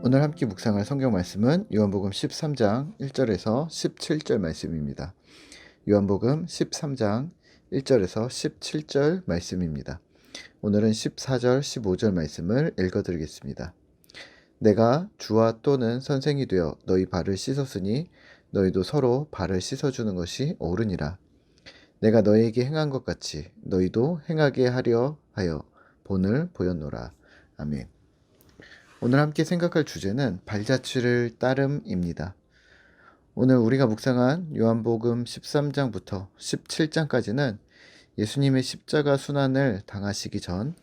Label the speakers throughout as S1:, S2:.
S1: 오늘 함께 묵상할 성경 말씀은 요한복음 13장 1절에서 17절 말씀입니다. 요한복음 13장 1절에서 17절 말씀입니다. 오늘은 14절, 15절 말씀을 읽어 드리겠습니다. 내가 주와 또는 선생이 되어 너희 발을 씻었으니 너희도 서로 발을 씻어 주는 것이 옳으니라. 내가 너희에게 행한 것 같이 너희도 행하게 하려 하여 본을 보였노라. 아멘. 오늘 함께 생각할 주제는 발자취를 따름입니다. 오늘 우리가 묵상한 요한복음 13장부터 17장까지는 예수님의 십자가 순환을 당하시기 전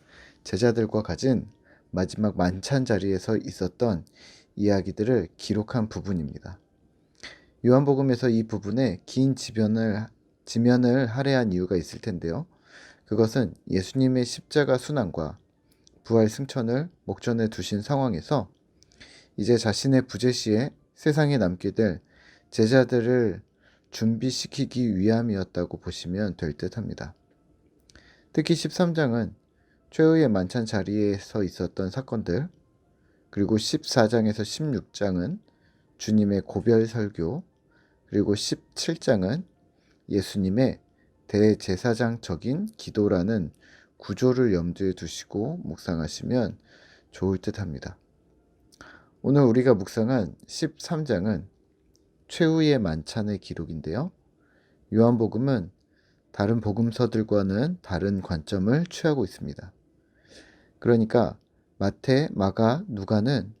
S1: 제자들과 가진 마지막 만찬 자리에서 있었던 이야기들을 기록한 부분입니다. 요한복음에서 이 부분에 긴 지면을, 지면을 할애한 이유가 있을 텐데요. 그것은 예수님의 십자가 순환과 부활 승천을 목전에 두신 상황에서 이제 자신의 부재시에 세상에 남게 될 제자들을 준비시키기 위함이었다고 보시면 될 듯 합니다. 특히 13장은 최후의 만찬 자리에서 있었던 사건들, 그리고 14장에서 16장은 주님의 고별 설교, 그리고 17장은 예수님의 대제사장적인 기도라는 구조를 염두에 두시고 묵상하시면 좋을 듯 합니다. 오늘 우리가 묵상한 13장은 최후의 만찬의 기록인데요. 요한복음은 다른 복음서들과는 다른 관점을 취하고 있습니다. 그러니까 마태, 마가, 누가는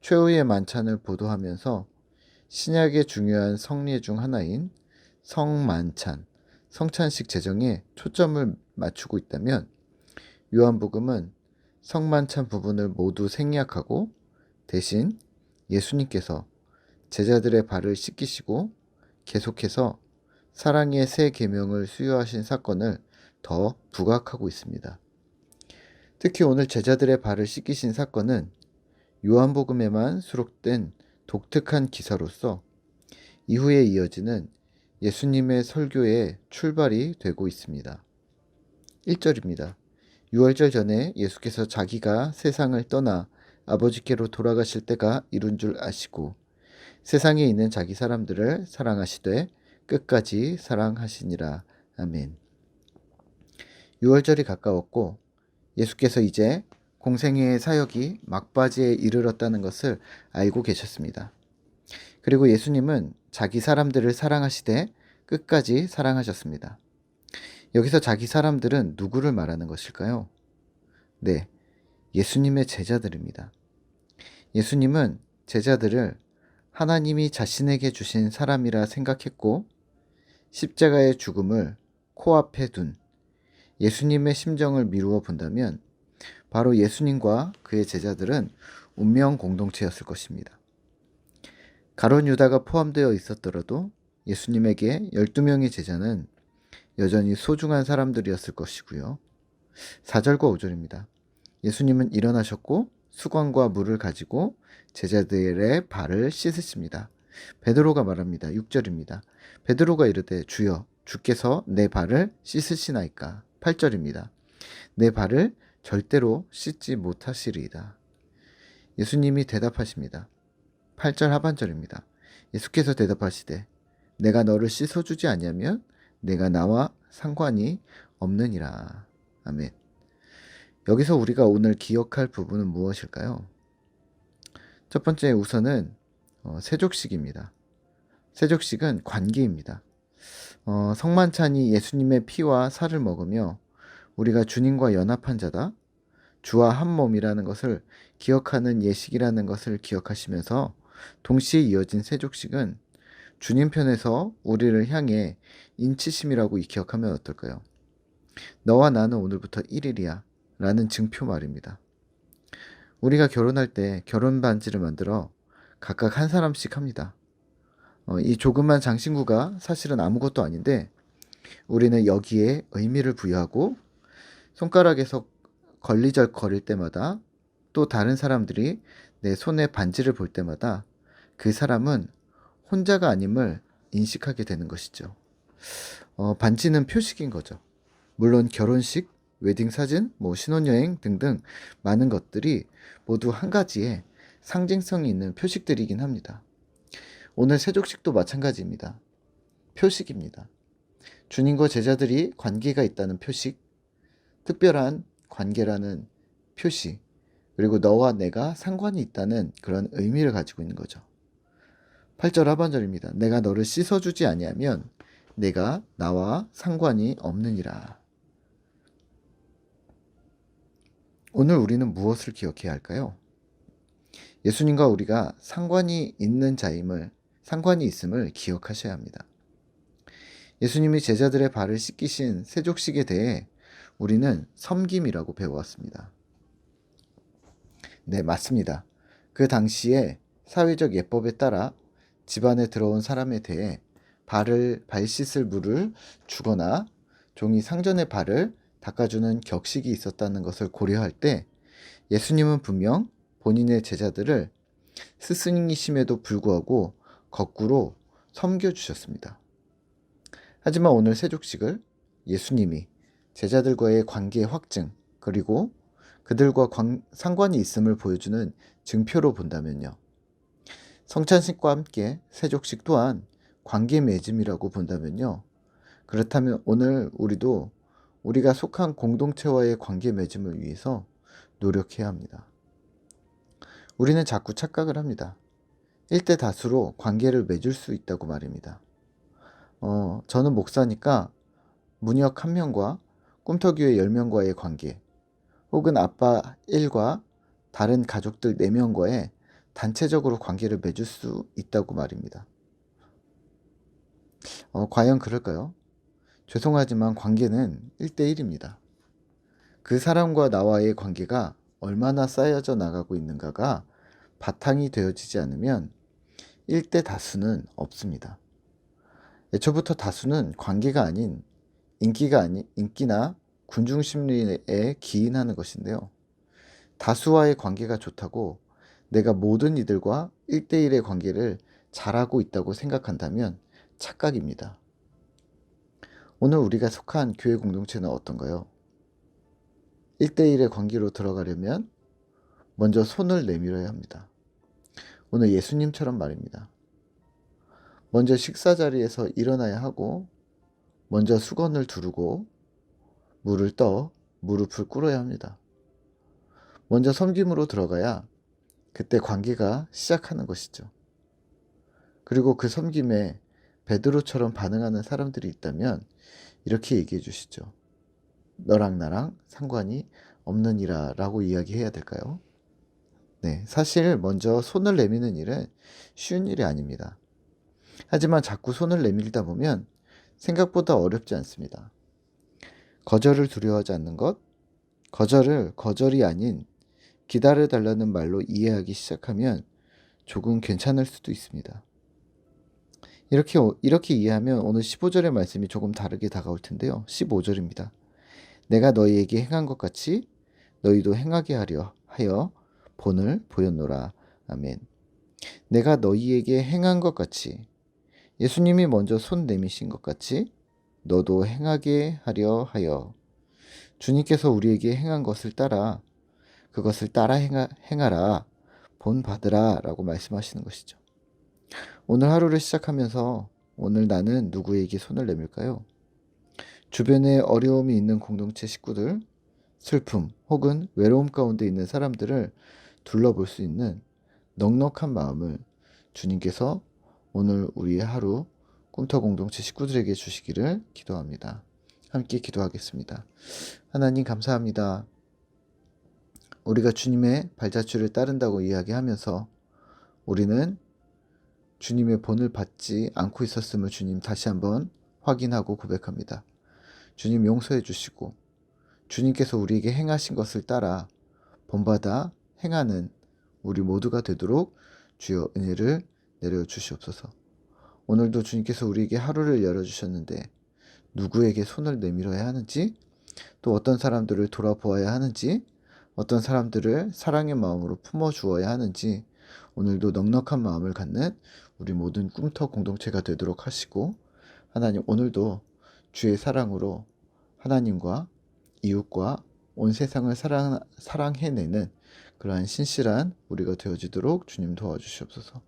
S1: 최후의 만찬을 보도하면서 신약의 중요한 성례 중 하나인 성만찬, 성찬식 제정에 초점을 맞추고 있다면 요한복음은 성만찬 부분을 모두 생략하고 대신 예수님께서 제자들의 발을 씻기시고 계속해서 사랑의 새 계명을 수여하신 사건을 더 부각하고 있습니다. 특히 오늘 제자들의 발을 씻기신 사건은 요한복음에만 수록된 독특한 기사로서 이후에 이어지는 예수님의 설교의 출발이 되고 있습니다. 1절입니다. 6월절 전에 예수께서 자기가 세상을 떠나 아버지께로 돌아가실 때가 이룬 줄 아시고 세상에 있는 자기 사람들을 사랑하시되 끝까지 사랑하시니라. 아멘. 6월절이 가까웠고 예수께서 이제 공생애의 사역이 막바지에 이르렀다는 것을 알고 계셨습니다. 그리고 예수님은 자기 사람들을 사랑하시되 끝까지 사랑하셨습니다. 여기서 자기 사람들은 누구를 말하는 것일까요? 네, 예수님의 제자들입니다. 예수님은 제자들을 하나님이 자신에게 주신 사람이라 생각했고 십자가의 죽음을 코앞에 둔 예수님의 심정을 미루어 본다면 바로 예수님과 그의 제자들은 운명 공동체였을 것입니다. 가론 유다가 포함되어 있었더라도 예수님에게 12명의 제자는 여전히 소중한 사람들이었을 것이고요. 4절과 5절입니다. 예수님은 일어나셨고 수건과 물을 가지고 제자들의 발을 씻으십니다. 베드로가 말합니다. 6절입니다. 베드로가 이르되 주여 주께서 내 발을 씻으시나이까. 8절입니다. 내 발을 절대로 씻지 못하시리이다. 예수님이 대답하십니다. 8절 하반절입니다. 예수께서 대답하시되 내가 너를 씻어주지 않냐면 내가 나와 상관이 없느니라. 아멘. 여기서 우리가 오늘 기억할 부분은 무엇일까요? 첫 번째 우선은 어, 세족식입니다. 세족식은 관계입니다. 어, 성만찬이 예수님의 피와 살을 먹으며 우리가 주님과 연합한 자다. 주와 한 몸이라는 것을 기억하는 예식이라는 것을 기억하시면서 동시에 이어진 세족식은 주님 편에서 우리를 향해 인치심이라고 기억하면 어떨까요? 너와 나는 오늘부터 1일이야 라는 증표 말입니다. 우리가 결혼할 때 결혼 반지를 만들어 각각 한 사람씩 합니다. 어, 이 조그만 장신구가 사실은 아무것도 아닌데 우리는 여기에 의미를 부여하고 손가락에서 걸리적 거릴 때마다 또 다른 사람들이 내 손에 반지를 볼 때마다 그 사람은 혼자가 아님을 인식하게 되는 것이죠. 어, 반지는 표식인 거죠. 물론 결혼식, 웨딩 사진, 뭐 신혼여행 등등 많은 것들이 모두 한 가지의 상징성이 있는 표식들이긴 합니다. 오늘 세족식도 마찬가지입니다. 표식입니다. 주님과 제자들이 관계가 있다는 표식, 특별한 관계라는 표시, 그리고 너와 내가 상관이 있다는 그런 의미를 가지고 있는 거죠. 8절 하반절입니다. 내가 너를 씻어주지 아니하면 내가 나와 상관이 없느니라. 오늘 우리는 무엇을 기억해야 할까요? 예수님과 우리가 상관이 있는 자임을, 상관이 있음을 기억하셔야 합니다. 예수님이 제자들의 발을 씻기신 세족식에 대해 우리는 섬김이라고 배워왔습니다. 네, 맞습니다. 그 당시에 사회적 예법에 따라 집안에 들어온 사람에 대해 발을 발 씻을 물을 주거나 종이 상전의 발을 닦아주는 격식이 있었다는 것을 고려할 때 예수님은 분명 본인의 제자들을 스승이심에도 불구하고 거꾸로 섬겨주셨습니다. 하지만 오늘 세족식을 예수님이 제자들과의 관계의 확증 그리고 그들과 관, 상관이 있음을 보여주는 증표로 본다면요. 성찬식과 함께 세족식 또한 관계 맺음이라고 본다면요. 그렇다면 오늘 우리도 우리가 속한 공동체와의 관계 맺음을 위해서 노력해야 합니다. 우리는 자꾸 착각을 합니다. 일대 다수로 관계를 맺을 수 있다고 말입니다. 어, 저는 목사니까 문혁 한 명과 꿈터교회 10명과의 관계, 혹은 아빠 1과 다른 가족들 4명과의 단체적으로 관계를 맺을 수 있다고 말입니다. 어, 과연 그럴까요? 죄송하지만 관계는 1대1입니다. 그 사람과 나와의 관계가 얼마나 쌓여져 나가고 있는가가 바탕이 되어지지 않으면 1대 다수는 없습니다. 애초부터 다수는 관계가 아닌 인기가 아닌 인기나 군중 심리에 기인하는 것인데요. 다수와의 관계가 좋다고 내가 모든 이들과 1대1의 관계를 잘하고 있다고 생각한다면 착각입니다. 오늘 우리가 속한 교회 공동체는 어떤가요? 1대1의 관계로 들어가려면 먼저 손을 내밀어야 합니다. 오늘 예수님처럼 말입니다. 먼저 식사 자리에서 일어나야 하고, 먼저 수건을 두르고, 물을 떠 무릎을 꿇어야 합니다. 먼저 섬김으로 들어가야 그때 관계가 시작하는 것이죠. 그리고 그 섬김에 베드로처럼 반응하는 사람들이 있다면 이렇게 얘기해 주시죠. 너랑 나랑 상관이 없느니라 라고 이야기해야 될까요? 네, 사실 먼저 손을 내미는 일은 쉬운 일이 아닙니다. 하지만 자꾸 손을 내밀다 보면 생각보다 어렵지 않습니다. 거절을 두려워하지 않는 것, 거절을 거절이 아닌 기다려 달라는 말로 이해하기 시작하면 조금 괜찮을 수도 있습니다. 이렇게, 이렇게 이해하면 오늘 15절의 말씀이 조금 다르게 다가올 텐데요. 15절입니다. 내가 너희에게 행한 것 같이 너희도 행하게 하려 하여 본을 보였노라. 아멘. 내가 너희에게 행한 것 같이 예수님이 먼저 손 내미신 것 같이 너도 행하게 하려 하여 주님께서 우리에게 행한 것을 따라 그것을 따라 행하, 행하라 본 받으라 라고 말씀하시는 것이죠. 오늘 하루를 시작하면서 오늘 나는 누구에게 손을 내밀까요? 주변에 어려움이 있는 공동체 식구들, 슬픔 혹은 외로움 가운데 있는 사람들을 둘러볼 수 있는 넉넉한 마음을 주님께서 오늘 우리의 하루 꿈터 공동체 식구들에게 주시기를 기도합니다. 함께 기도하겠습니다. 하나님 감사합니다. 우리가 주님의 발자취를 따른다고 이야기하면서 우리는 주님의 본을 받지 않고 있었음을 주님 다시 한번 확인하고 고백합니다. 주님 용서해 주시고 주님께서 우리에게 행하신 것을 따라 본받아 행하는 우리 모두가 되도록 주여 은혜를 내려 주시옵소서. 오늘도 주님께서 우리에게 하루를 열어 주셨는데 누구에게 손을 내밀어야 하는지 또 어떤 사람들을 돌아보아야 하는지 어떤 사람들을 사랑의 마음으로 품어 주어야 하는지 오늘도 넉넉한 마음을 갖는 우리 모든 꿈터 공동체가 되도록 하시고 하나님 오늘도 주의 사랑으로 하나님과 이웃과 온 세상을 사랑, 사랑해내는 그러한 신실한 우리가 되어지도록 주님 도와주시옵소서.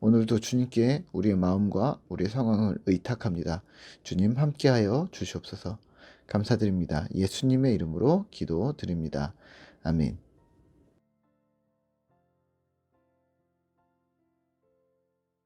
S1: 오늘도 주님께 우리의 마음과 우리의 상황을 의탁합니다. 주님 함께하여 주시옵소서. 감사드립니다. 예수님의 이름으로 기도드립니다. 아멘.